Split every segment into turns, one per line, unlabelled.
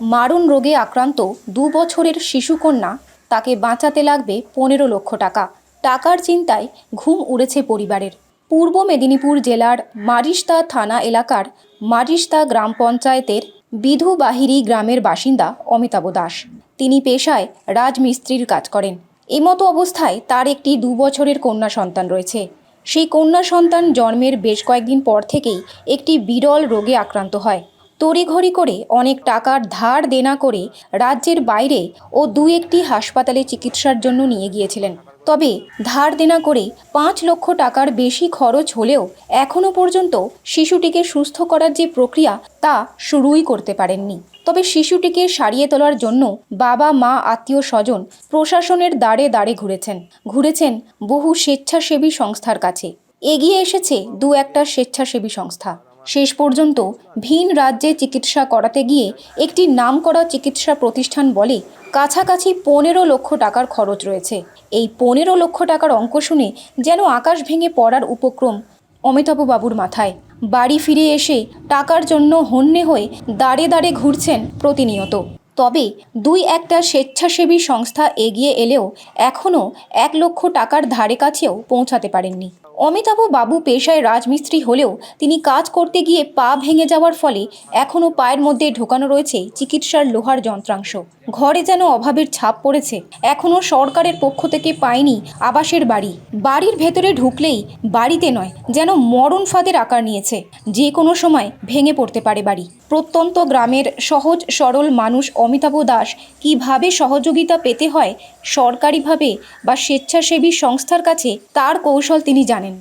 মারণ রোগে আক্রান্ত দু বছরের শিশুকন্যা তাকে বাঁচাতে লাগবে পনেরো লক্ষ টাকা। টাকার চিন্তায় ঘুম উড়েছে পরিবারের। পূর্ব মেদিনীপুর জেলার মারিস্তা থানা এলাকার মারিস্তা গ্রাম পঞ্চায়েতের বিধুবাহিরি গ্রামের বাসিন্দা অমিতাভ দাস। তিনি পেশায় রাজমিস্ত্রির কাজ করেন। এমতো অবস্থায় তার একটি দু বছরের কন্যা সন্তান রয়েছে। সেই কন্যা সন্তান জন্মের বেশ কয়েকদিন পর থেকেই একটি বিরল রোগে আক্রান্ত হয়। তড়িঘড়ি করে অনেক টাকার ধার দেনা করে রাজ্যের বাইরে ও দু একটি হাসপাতালে চিকিৎসার জন্য নিয়ে গিয়েছিলেন। তবে ধার দেনা করে পাঁচ লক্ষ টাকার বেশি খরচ হলেও এখনও পর্যন্ত শিশুটিকে সুস্থ করার যে প্রক্রিয়া তা শুরুই করতে পারেননি। তবে শিশুটিকে সারিয়ে তোলার জন্য বাবা, মা, আত্মীয় স্বজন প্রশাসনের দাঁড়ে দাঁড়ে ঘুরেছেন। ঘুরেছেন বহু স্বেচ্ছাসেবী সংস্থার কাছে। এগিয়ে এসেছে দু একটা স্বেচ্ছাসেবী সংস্থা। শেষ পর্যন্ত ভিন রাজ্যে চিকিৎসা করাতে গিয়ে একটি নামকরা চিকিৎসা প্রতিষ্ঠান বলে কাছাকাছি পনেরো লক্ষ টাকার খরচ রয়েছে। এই পনেরো লক্ষ টাকার অঙ্ক শুনে যেন আকাশ ভেঙে পড়ার উপক্রম অমিতাভবাবুর মাথায়। বাড়ি ফিরে এসে টাকার জন্য হন্যে হয়ে দাঁড়ে দাঁড়ে ঘুরছেন প্রতিনিয়ত। তবে দুই একটা স্বেচ্ছাসেবী সংস্থা এগিয়ে এলেও এখনও এক লক্ষ টাকার ধারে কাছেও পৌঁছাতে পারেননি। অমিতাভ বাবু পেশায় রাজমিস্ত্রি হলেও তিনি কাজ করতে গিয়ে পা ভেঙে যাওয়ার ফলে এখনও পায়ের মধ্যে ঢোকানো রয়েছে চিকিৎসার লোহার যন্ত্রাংশ। ঘরে যেন অভাবের ছাপ পড়েছে, এখনও সরকারের পক্ষ থেকে পায়নি আবাসের বাড়ি। বাড়ির ভেতরে ঢুকলেই বাড়িতে নয়, যেন মরণ ফাঁদের আকার নিয়েছে। যে কোনো সময় ভেঙে পড়তে পারে বাড়ি। প্রত্যন্ত গ্রামের সহজ সরল মানুষ অমিতাভ দাস কীভাবে সহযোগিতা পেতে হয় সরকারিভাবে বা স্বেচ্ছাসেবী সংস্থার কাছে, তার কৌশল তিনি জানেন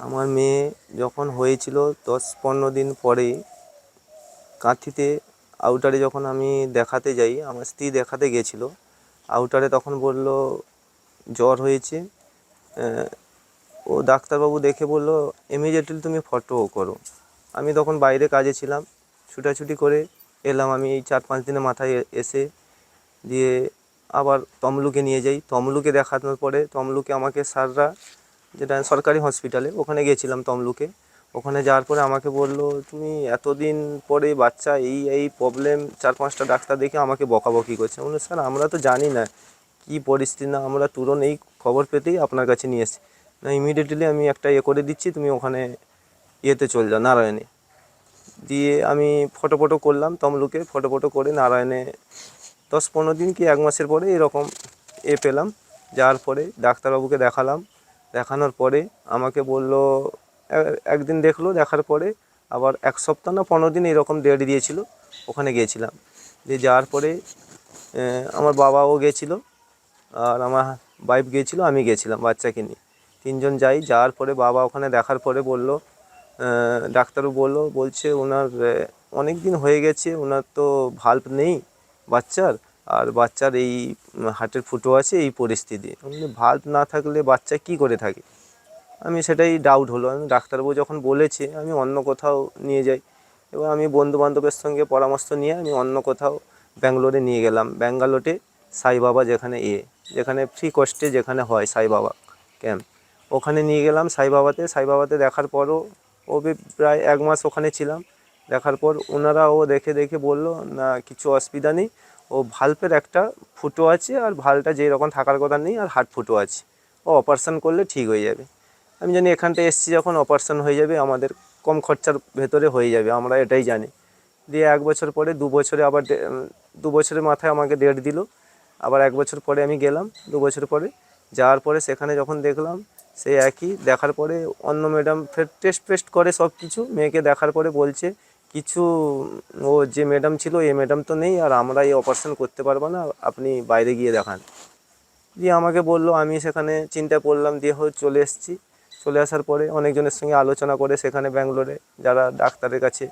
আমার মেয়ে যখন হয়েছিল দশ পনেরো দিন পরে, কাঁথিতে আউটারে যখন আমি দেখাতে যাই, আমার স্ত্রী দেখাতে গেছিল, আউটারে তখন বলল, জ্বর হয়েছে। ও ডাক্তারবাবু দেখে বলল, ইমিডিয়েটলি তুমি ফটো করো। আমি তখন বাইরে কাজে ছিলাম, ছুটাছুটি করে এলাম আমি এই চার পাঁচ দিনের মাথায় এসে দিয়ে আবার তমলুকে নিয়ে যাই। তমলুকে দেখানোর পরে তমলুকে আমাকে স্যাররা যেটা সরকারি হসপিটালে, ওখানে গিয়েছিলাম তমলুকে। ওখানে যাওয়ার পরে আমাকে বলল, তুমি এতদিন পরে বাচ্চা, এই এই প্রবলেম চার পাঁচটা ডাক্তার দেখে আমাকে বকাবকি করছে। বলল, স্যার, আমরা তো জানি না কী পরিস্থিতি না, আমরা তুরন্ত এই খবর পেতেই আপনার কাছে নিয়ে এসেছি। না ইমিডিয়েটলি আমি একটা ইয়ে করে দিচ্ছি, তুমি ওখানে ইয়েতে চল যাও, নারায়ণে। দিয়ে আমি ফটো ফটো করলাম তমলুকে ফটো ফটো করে নারায়ণে দশ পনেরো দিন কি এক মাসের পরে এরকম এ পেলাম। যাওয়ার পরে ডাক্তারবাবুকে দেখালাম। দেখানোর পরে আমাকে বলল একদিন দেখল, দেখার পরে আবার এক সপ্তাহ না পনেরো দিন এরকম ডেট দিয়েছিল, ওখানে গিয়েছিলাম। দিয়ে যাওয়ার পরে আমার বাবাও গেছিল আর আমার ওয়াইফ গিয়েছিল, আমি গেছিলাম বাচ্চাকে নিয়ে। তিনজন যাই, যাওয়ার পরে বাবা ওখানে দেখার পরে বলল ডাক্তারও বলল, বলছে ওনার অনেক দিন হয়ে গেছে, ওনার তো ভাল্ব নেই বাচ্চার, আর বাচ্চার এই হার্টের ফুটো আছে এই পরিস্থিতি। ভাল্ব না থাকলে বাচ্চা কি করে থাকে? আমি সেটাই ডাউট হলো। আমি ডাক্তারবাবু যখন বলেছে, আমি অন্য কোথাও নিয়ে যাই। এবার আমি বন্ধু বান্ধবের সঙ্গে পরামর্শ নিয়ে আমি অন্য কোথাও ব্যাঙ্গালোরে নিয়ে গেলাম। ব্যাঙ্গালোরে সাই বাবা যেখানে এ, যেখানে ফ্রি কস্টে যেখানে হয় সাই বাবা ক্যাম্প ওখানে নিয়ে গেলাম সাই বাবাতে। সাই বাবাতে দেখার পরও ও বে- প্রায় এক মাস ওখানে ছিলাম। দেখার পর ওনারা ও দেখে দেখে বলল, না, কিছু অসুবিধা নেই। ও ভাল্পের একটা ফুটো আছে আর ভালটা যেই রকম থাকার কথা নেই আর হার্ট ফুটো আছে। ও অপারেশন করলে ঠিক হয়ে যাবে। আমি জানি এখানটা এসছি যখন অপারেশন হয়ে যাবে, আমাদের কম খরচার ভেতরে হয়ে যাবে, আমরা এটাই জানি। দিয়ে এক বছর পরে, দু বছরে আবার দু বছরের মাথায় আমাকে ডেট দিল। আবার এক বছর পরে আমি গেলাম। দু বছর পরে যাওয়ার পরে সেখানে যখন দেখলাম সেই একই দেখার পরে অন্য ম্যাডাম ফের টেস্ট ফেস্ট করে সব কিছু মেয়েকে দেখার পরে বলছে কিছু ও যে ম্যাডাম ছিল এই ম্যাডাম তো নেই আর আমরা এই অপারেশন করতে পারব না আপনি বাইরে গিয়ে দেখান দিয়ে আমাকে বলল আমি সেখানে চিন্তা করলাম দিয়ে হয়ে চলে এসেছি চলে আসার পরে অনেকজনের সঙ্গে আলোচনা করে সেখানে ব্যাঙ্গালোরে যারা ডাক্তারের কাছে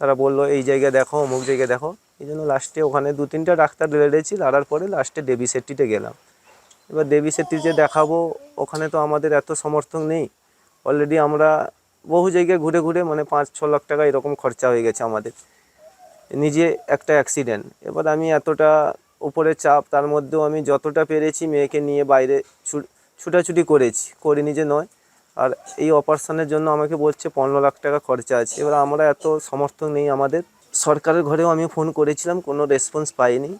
তারা বলল এই জায়গায় দেখো অমুক জায়গায় দেখো এই জন্য লাস্টে ওখানে দু তিনটা ডাক্তার লেড়েছি লাড়ার পরে লাস্টে দেবী সেট্টিতে গেলাম এবার দেবী সেট্টি যে দেখাবো, ওখানে তো আমাদের এত সমর্থন নেই। অলরেডি আমরা বহু জায়গায় ঘুরে ঘুরে মানে পাঁচ, ছ লাখ টাকা এরকম খরচা হয়ে গেছে আমাদের। নিজে একটা অ্যাক্সিডেন্ট এবার আমি এতটা উপরে চাপ, তার মধ্যেও আমি যতটা পেরেছি মেয়েকে নিয়ে বাইরে ছুটাছুটি করেছি। করিনি যে নয়। আর এই অপারেশনের জন্য আমাকে বলছে পনেরো লাখ টাকা খরচা আছে। এবার আমরা এত সমর্থন নেই আমাদের। সরকারের ঘরেও আমি ফোন করেছিলাম, কোনো রেসপন্স পাইনি।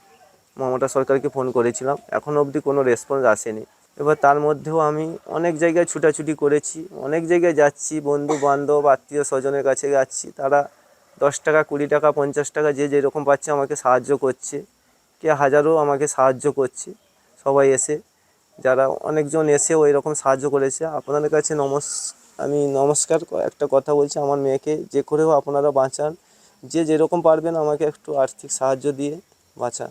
মমতা সরকারকে ফোন করেছিলাম। এখনও অবধি কোনো রেসপন্স আসেনি। এবার তার মধ্যেও আমি অনেক জায়গায় ছুটাছুটি করেছি, অনেক জায়গায় যাচ্ছি বন্ধু বান্ধব আত্মীয় স্বজনের কাছে যাচ্ছি। তারা দশ টাকা, কুড়ি টাকা, পঞ্চাশ টাকা যে যেরকম পাচ্ছে আমাকে সাহায্য করছে। কে হাজারও আমাকে সাহায্য করছে সবাই এসে। যারা অনেকজন এসেও এরকম সাহায্য করেছে। আপনাদের কাছে নমস, আমি নমস্কার একটা কথা বলছি। আমার মেয়েকে যে করেও আপনারা বাঁচান। যে যেরকম পারবেন আমাকে একটু আর্থিক সাহায্য দিয়ে বাঁচান।